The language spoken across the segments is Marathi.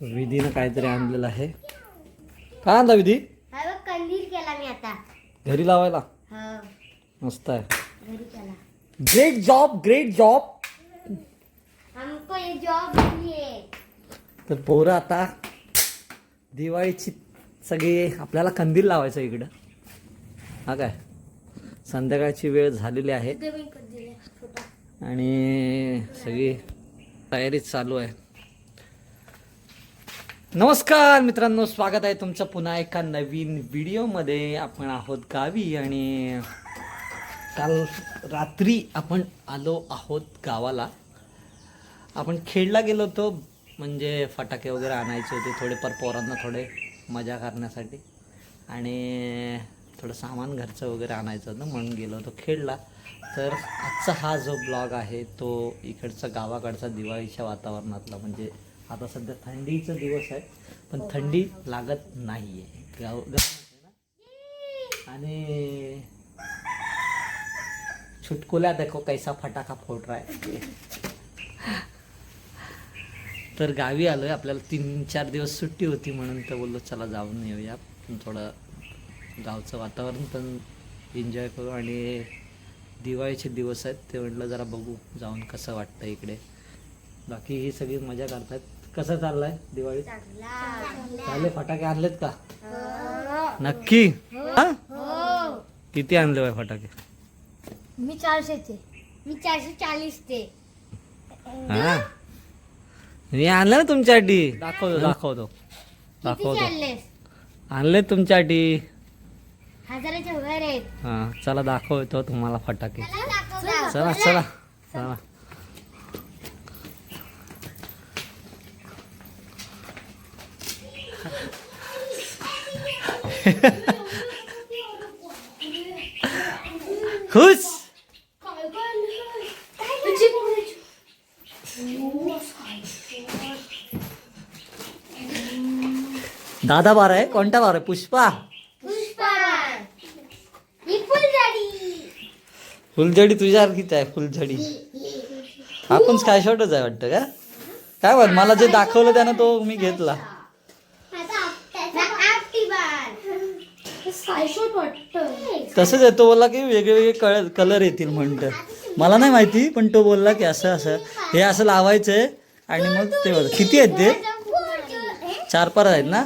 विधीनं काहीतरी आणलेलं आहे. काय आणला विधी? हा बघ कंदील केला मी आता. घरी लावायला? हो. मस्त आहे. घरी केला. ग्रेट जॉब ग्रेट जॉब हमको ये जॉब तर पोरं आता दिवाळीची सगळी आपल्याला कंदील लावायचं इकडं. हा काय? संध्याकाळची वेळ झालेली आहे. इथे पण कंदील आहे, छोटा. आणि सगळी तयारी चालू आहे. नमस्कार मित्रांनो स्वागत आहे तुमचं पुन्हा एका नवीन व्हिडिओमध्ये. आपण आहोत गावी आणि काल रात्री आपण आलो आहोत गावाला. आपण खेळला गेलो होतो म्हणजे फटाके वगैरे आणायचे होते थोडेफार पोरांना थोडे मजा करण्यासाठी. आणि थोडं सामान घरचं वगैरे आणायचं होतं म्हणून गेलो होतो खेळला तर आजचा हा जो ब्लॉग आहे तो इकडचा गावाकडचा दिवाळीच्या वातावरणातला म्हणजे आता सध्या थंडीचा दिवस आहे पण थंडी लागत नाही आहे गाव ना? आणि छुटकुल्या देखो कैसा फटाका फोड रहा तर गावी आलो आहे आपल्याला तीन चार दिवस सुट्टी होती म्हणून तर बोललो चला जाऊन येऊया. थोडं गावचं वातावरण पण एन्जॉय करू आणि दिवाळीचे दिवस आहेत ते म्हटलं जरा बघू जाऊन कसं वाटतं इकडे. बाकी ही सगळी मजा करतात. कसं चाललंय दिवाळी चांगला. चालले फटाके आणलेत का? हो. नक्की? हा? हो? किती आणले बाय फटाके? मी चारशेचे. मी चारशे चाळीस ते हा मी आणलं ना तुमच्यासाठी? दाखवतो दाखवतो. किती दाखवतो. चाललेस आणले तुमच्यासाठी. हजाराच्या वर आहेत. हा चला दाखवतो तुम्हाला फटाके. चला चला. चला. चला. खुश दादा बार आहे कोणता बार आहे? पुष्पा. फुलझडी तुझ्यासारखीच आहे फुलझडी. आपण स्काय शॉटच आहे वाटतं का? काय बघ मला जे दाखवलं त्यानं तो मी घेतला. तसंच आहे तो बोलला की वेगळे वेगळे कळ कलर येतील म्हणतं. मला नाही माहिती पण तो बोलला की असं असं. हे असं लावायचंय आणि मग ते बघ किती आहेत ते? चार पाच आहेत ना?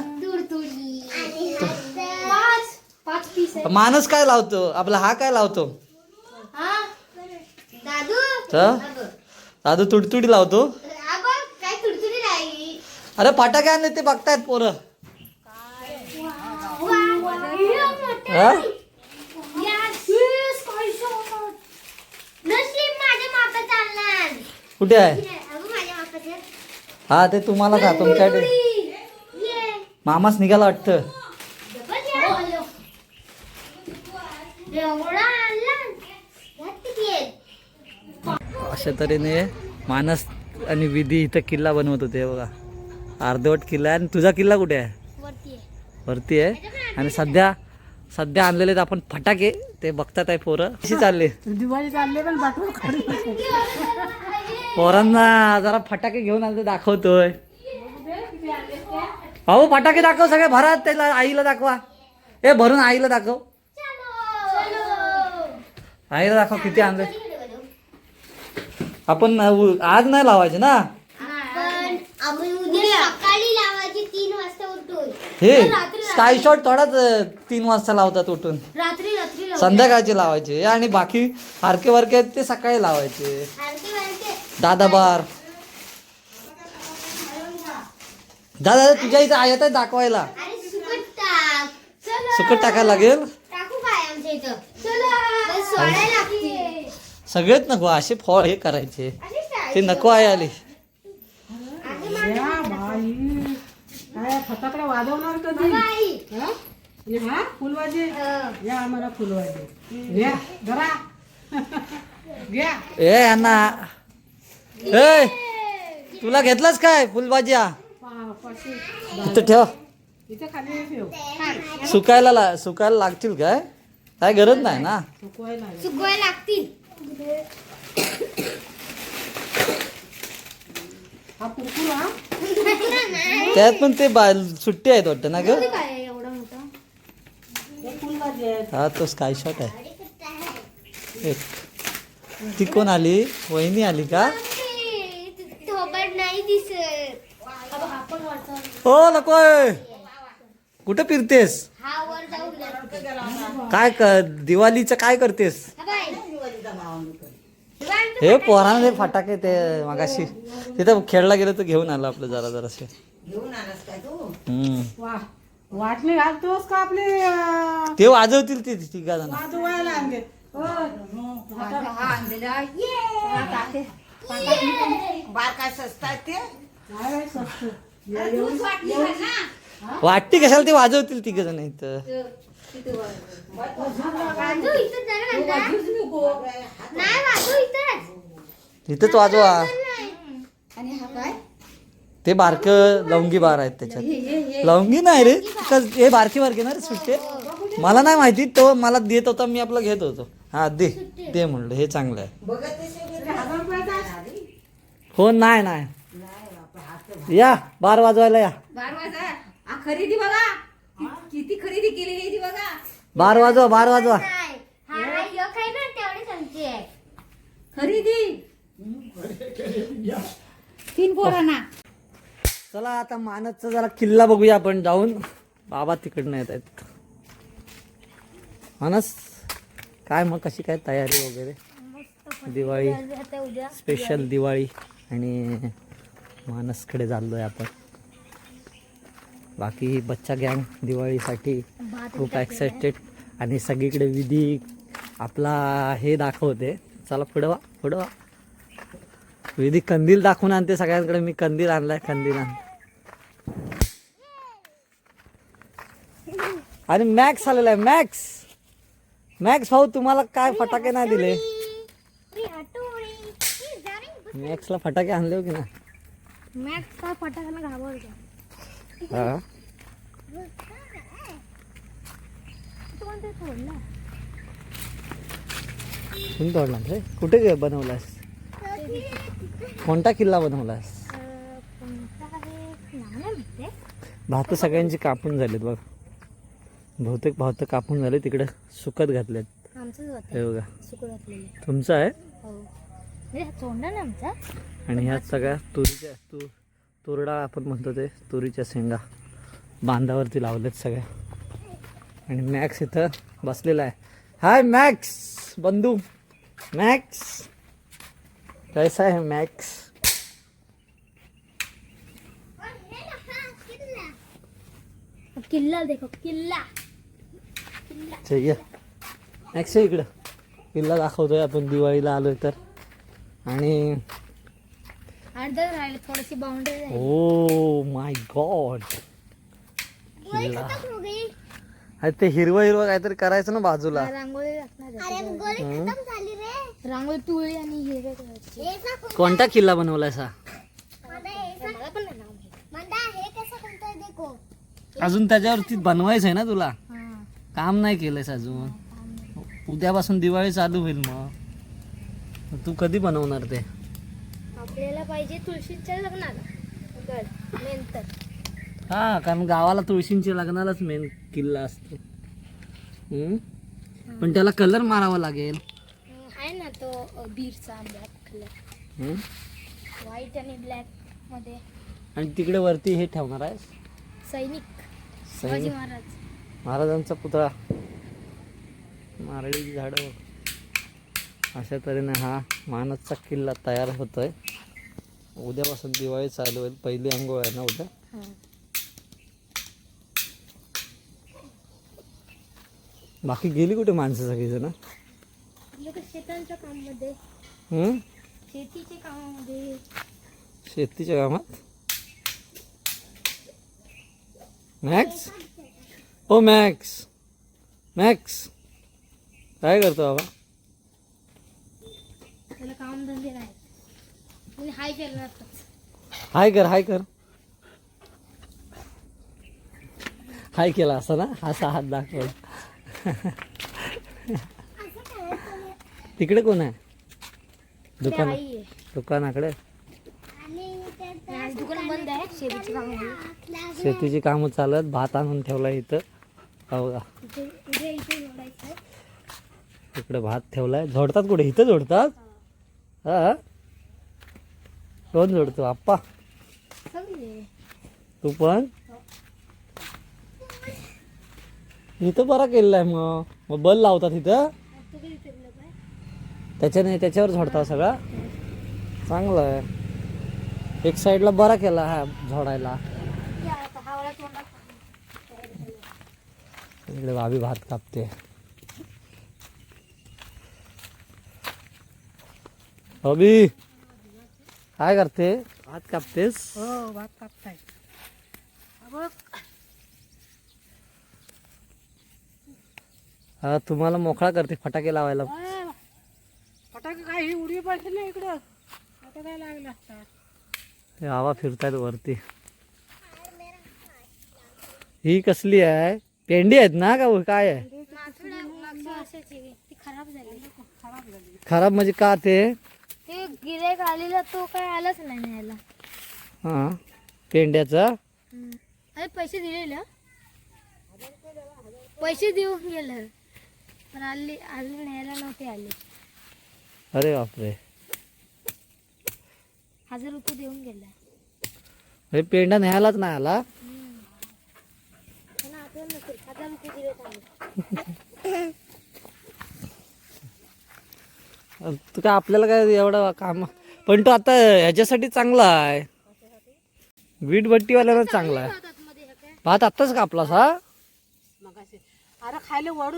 पाच पीस माणूस काय लावतो? आपला हा काय लावतो? दादू? तर दादू तुडतुडी लावतो. काय अरे फटाके आणले ते बघतायत पोरं. हा? कुठे आहे? हा ते तुम्हाला का तुमच्याकडे मामाच निघाला वाटतं. अशा तऱ्हेने मानस आणि विधी इथं किल्ला बनवत होते बघा. अर्धवट किल्ला आहे आणि तुझा किल्ला कुठे आहे. वरती आहे. आणि सध्या सध्या आणलेले आपण फटाके ते बघतात आहे पोरं. कशी चालली? दिवाळी चालले पण पोरांना जरा फटाके घेऊन आले ते दाखवतोय. अहो फटाके दाखव सगळे भरात त्याला आईला दाखवा. ए भरून आईला दाखव. आईला दाखव किती आणले. आपण आज नाही लावायचे ना पण आम्ही उद्या सकाळी लावायची तीन वाजता उठून हे स्काय शॉट थोडाच तीन वाजता लावतात उठून. रात्री रात्री लावू. संध्याकाळचे लावायचे. आणि बाकी हारके वारके आहेत ते सकाळी लावायचे. आरती. दादा बार. दादा तुझ्या इथं आयत आहे दाखवायला? सुकट टाक. चला. सुकट टाकायला लागेल? टाकू काय आमच्या इथं? चला. सोडायला लागते. सगळेच नको असे फळ हे करायचे. ते नको आहे आली या बाई काय फटाकडा वाजवणार कधी? हा? हे हा फुलवाजी? या आम्हाला फुलवाजी. घ्या जरा घ्या. ए तुला घेतलाच काय फुलभाज्या पा- पाशी. इथं ठेव. इथे खाली ठेव. सुकायला ला सुकायला लागतील काय? काय गरज नाही ना? सुकवायला सुकवायला लागतील. हा कुरकुरा त्यात पण ते बा सुट्टी आहेत वाटतं ना ग? काय एवढा मोठा? हे फुलभाजी हा तो स्काय शॉट आहे. एक. ती कोण आली? वहिनी आली का? थोबड नाही दिसत. हा पण वरचा. हो नकोय कुठं फिरतेस? हा वर. काय कर दिवाळीचं काय करतेस? हा. हे पोरांना ते फटाके ते मगाशी. तिथं खेळला गेलं तर घेऊन आलं आपलं जरा जरासे. हम्म. वा वाटणी घालतोस का आपले अं, ते वाजवतील ते तिघा जण. वाजवायला आणले. हो. काय बाई स्वस्त. वाटते कशाला ते वाजवतील तिघ जण इथं? वाजू इथं जरा घालता. नाही वाजू इथंच. इथंच वाजवा. नाही. ते बारक लवंगी बार आहेत त्याच्यात. लवंगी नाही रे कस- हे बारके बारके ना रे सुट्टे? मला नाही माहिती तो मला देत होता मी आपलं घेत होतो. हा दे दे म्हणलं हे चांगलं आहे. हो नाही नाही. या बार वाजवायला या. बार वाजा आ, खरेदी बघा कि- किती खरेदी केलेली आहे ती बघा बार वाजवा बार वाजवा. नाही. हा एक आहे ना आहे तीन पोरांना. चला आता मानसचा जरा किल्ला बघूया आपण जाऊन. बाबा तिकडनं येत आहेत. मानस काय मग कशी काय तयारी वगैरे? दिवाळी आता उद्या स्पेशल दिवाळी. आणि मानसकडे चाललोय आपण. बाकी बच्चा गँग दिवाळीसाठी खूप एक्साइटेड आणि सगळीकडे विधी आपला हे दाखवते. चला पुढं वा पुढं वा. विधी कंदील दाखवून आणते सगळ्यांकडे. मी कंदील आणलाय कंदील आण आणि मॅक्स आलेला आहे मॅक्स मॅक्स भाऊ तुम्हाला काय फटाके नाही दिले? मॅक्सला फटाके आणले हो की नाही? मॅक्स का फटाक्याला घाबरतो. हा कोण तोडला रे कुठे बनवलास कोणता किल्ला बनवलास भात सगळ्यांची कापून झालीत बघ बहुतेक भात कापून झाले तिकडे सुकत घातलेत हे बघा तुमचं आहे आणि ह्यात सगळ्या तुरीच्या तू तुरडा आपण म्हणतो ते तुरीच्या शेंगा. बांधावरती लावलेत सगळ्या. आणि मॅक्स इथं बसलेला आहे. हाय मॅक्स बंधू. मॅक्स कैसा आहे मॅक्स किल्ला देखो किल्ला. मॅक्स आहे इकडं. किल्ला दाखवतोय आपण दिवाळीला आलोय तर. आणि अर्धा राहिले थोडीशी बाउंड्री ओ माय गॉड अरे ते हिरवं हिरवं काहीतरी करायचं ना बाजूला. रांगोळी लागणार आहे. रांगोळी पिवळी आणि हिरव्या कलरची. कोणता? किल्ला बनवलाय सा? मला पण नाही नाव माहिती. अजून त्याच्यावरती बनवायचं आहे ना तुला? हा. काम नाही केलंयस अजून. उद्यापासून दिवाळी चालू होईल मग. तू कधी बनवणार ते? आपल्याला पाहिजे तुळशीच्या लग्नाला. मेन तर. हा कारण गावाला तुळशींच्या लग्नालाच मेन किल्ला असतो. हम्म? पण त्याला कलर मारावा लागेल. आहे ना तो अं, बीरचा ब्लॅक कलर हम्म? व्हाईट आणि ब्लॅकमध्ये. आणि तिकडे वरती हे ठेवणार आहे सैनिक. शिवाजी सैनिक महाराज. महाराजांचा पुतळा. नारळी झाडं. अशा तऱ्हेने हा मानसचा किल्ला तयार होतोय. उद्यापासून दिवाळी चालू होईल. पहिली अंघोळ आहे ना उद्या? हा. बाकी गेली कुठे माणसं सगळीजण? शेतांच्या कामामध्ये. हम्म? शेतीच्या कामामध्ये. शेतीच्या कामात? मॅक्स? ओ मॅक्स. मॅक्स. काय करतो बाबा? त्याला काम धंदे नाही. हाय केलं हाय कर हाय कर. हाय केला असं ना? असा हात दाखव तिकडे कोण आहे? दुकान आहे. दुकानाकडे? आणि त्यात दुकान बंद आहे शेतीची कामं शेतीची कामं चालत भात आणून ठेवला इथं. हो का उद्या इथे जोडायचं. इकडे भात ठेवलाय. झोडतात कुठे? इथं झोडतात? हा. कोण झोडतो आप्पा. तू पण? इथं बरा केलेला आहे मग. मग बल लावतात इथं. त्याच्याने त्याच्यावर झोडता सगळा. चांगलं आहे. एक साईडला बरा केला हा झोडायला. इकडे भाभी भात कापते. भाभी! काय करते? भात कापतेस? हो भात कापताय. हा तुम्हाला मोकळा करते फटाके लावायला. फटाके काय ही उडी पडते ना इकडं फटाके लागले असतात हे हवा फिरतायत वरती. ही कसली आहे? पेंडी आहेत ना का काय आहे? ती खराब झाली. खराब म्हणजे का ते? ते गिरेक आलेला तो काय आलाच नाही न्यायला. हा पेंड्याचा? अरे पैसे दिलेले पैसे देऊन गेलं. पण आली अजून न्यायला नव्हते आले. अरे बापरे. हजार रुपये देऊन गेला. हे पेंडा न्यायलाच नाही आला? त्यांना आठवण नसेल. हजार रुपये दिले आले तू काय आपल्याला काय एवढं काम? पण तो आता ह्याच्यासाठी चांगला आहे. वीट भट्टीवाल्याला चांगला आहे. भात आत्ताच कापलास हा? अरे खायला बघ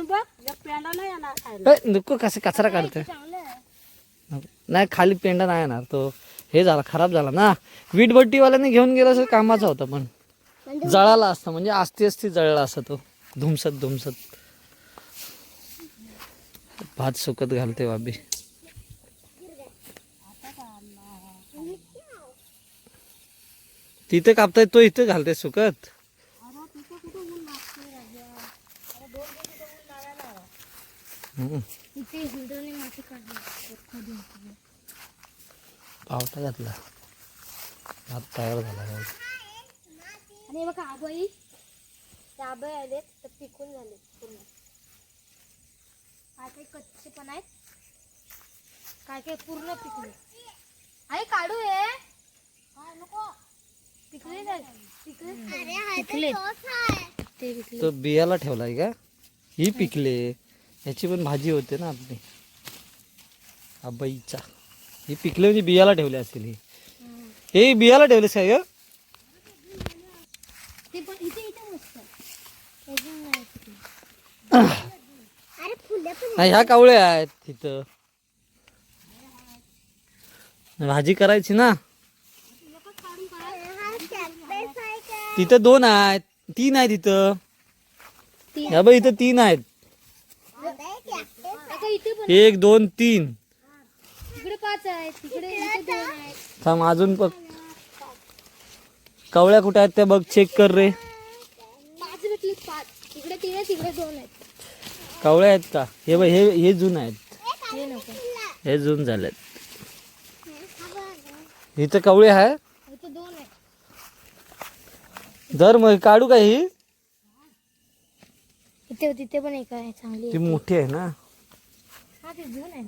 पेंडा नाही येणार नको कसे कचरा काढते नाही खाली पेंडा नाही येणार तो हे झाला खराब झाला ना. वीट भट्टीवाल्याने घेऊन गेला असेल कामाचा होता पण. जळाला असतं म्हणजे आस्ती असती जळला असता तो. धुमसत धुमसत. भात सुकत घालते बाबी. तिथे कापताय तो इथे घालते सुकत. पावटा घातला. भात तयार झाला आहे. आणि बघा आबाई. ते आबाई आले तर पिकून झाले पूर्ण. कच्चे पण आहेत. काय काय पूर्ण पिकले. आई काढू हे नको. पिकले ते बियाला ठेवलाय का? ही पिकले. याची पण भाजी होते ना आपली. आबाईचा. ही पिकले म्हणजे बियाला ठेवले असेल ही. हे बियाला ठेवलेस काय ग? ते पण इथे इथे मस्त अजून नाही पिकले. नाही ह्या कावळ्या आहेत तिथं. भाजी करायची ना. तिथं दोन आहेत. तीन आहेत इथं. तीन. या बाई इथं तीन आहेत. आता इथे पण एक दोन तीन. इकडे पाच आहेत तिकडे इथे दोन आहेत. थांब अजून बघ. कवळ्या कुठे आहेत त्या बघ चेक कर रे. पाच भेटले पाच. इकडे तीन आहे तिकडे दोन आहेत. कवळ्या आहेत का? हे बघ हे हे जून आहेत. हे नको. हे जून झालेत. इथं कवळे आहे जर मग काढू का ही? इथे तिथे पण एक आहे चांगली ती मोठी आहे ना. हा ते आहे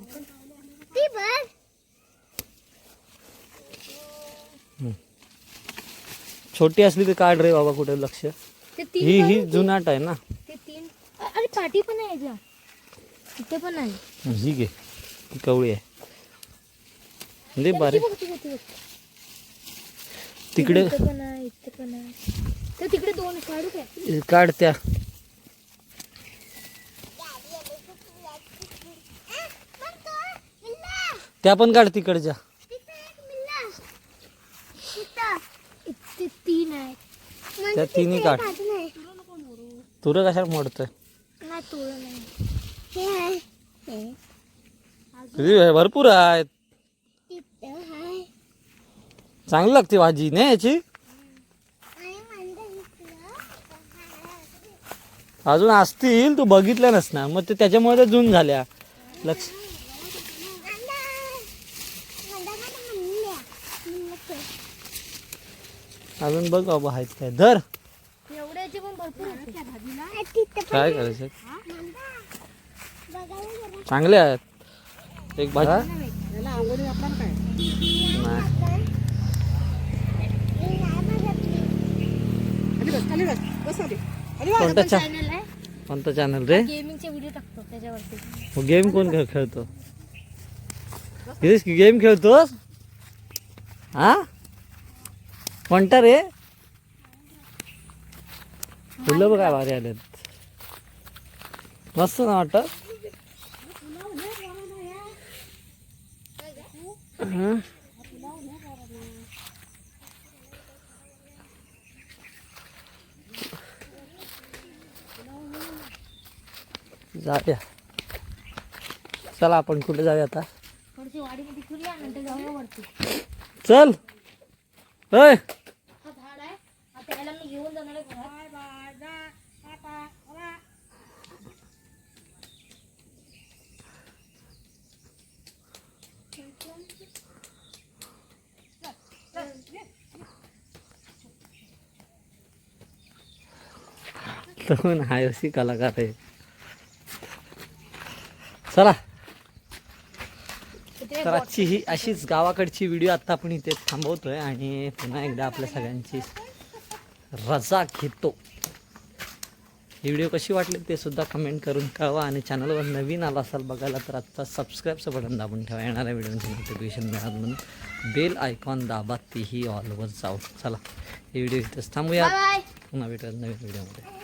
ती बघ. छोटी असली तर काढ रे बाबा कुठे लक्ष. ते तीन ही ही. जुनाट आहे ना. ते तीन. अ- अरे पाठी पण आहे. इथे. पण आहे. ही घे. ही कवळी आहे. म्हणजे बारे. ती बघ, ती बघ, ती बघ. तिकडे इथे पण आहे इथे पण आहे. तर तिकडे दोन काढू काय काढ त्या त्या पण काढ तिकडच्या इथे तीन आहेत त्या तिन्ही काढ. तुरं कशाला मोडतोय? नाही तुळं नाही. तुझी भरपूर आहेत. चांगली लागते भाजी नाही याची? अजून असतील तू बघितल्या नसणार मग ते त्याच्यामुळे त्या जून झाल्या. लक्ष. अजून बघ बाबा आहेत काय. धर. एवढ्याची पण भरपूर होती. काय करायचं? चांगले आहेत. एक भाजी. नाही. कोणता चा कोणता चॅनल रे? गेमिंगचे व्हिडिओ टाकतो त्याच्यावरती. मग गेम कोण खेळ खेळतो? गेम खेळतोस? हा? कोणता रे? फुलं बघ काय भारी आलेत. मस्त ना वाटत? हं? जाऊया. चला आपण कुठे जाऊया आता? चल. होय. हा झाड आहे. आता याला मी घेऊन जाणार आहे घरात. तो अशी कलाकार आहे. चला. तर आजची ही अशीच गावाकडची व्हिडिओ आता आपण इथे थांबवतोय आणि पुन्हा एकदा आपल्या सगळ्यांची रजा घेतो. ही व्हिडिओ कशी वाटली ते सुद्धा कमेंट करून कळवा आणि चॅनलवर नवीन आला असाल बघायला तर आत्ता सबस्क्राईबचं बटन दाबून ठेवा. येणाऱ्या व्हिडिओची नोटिफिकेशन मिळाल म्हणून बेल आयकॉन दाबा तीही ऑलवर जाऊ चला ही व्हिडिओ इथेच थांबूया. बाय पुन्हा भेटूया नवीन व्हिडिओमध्ये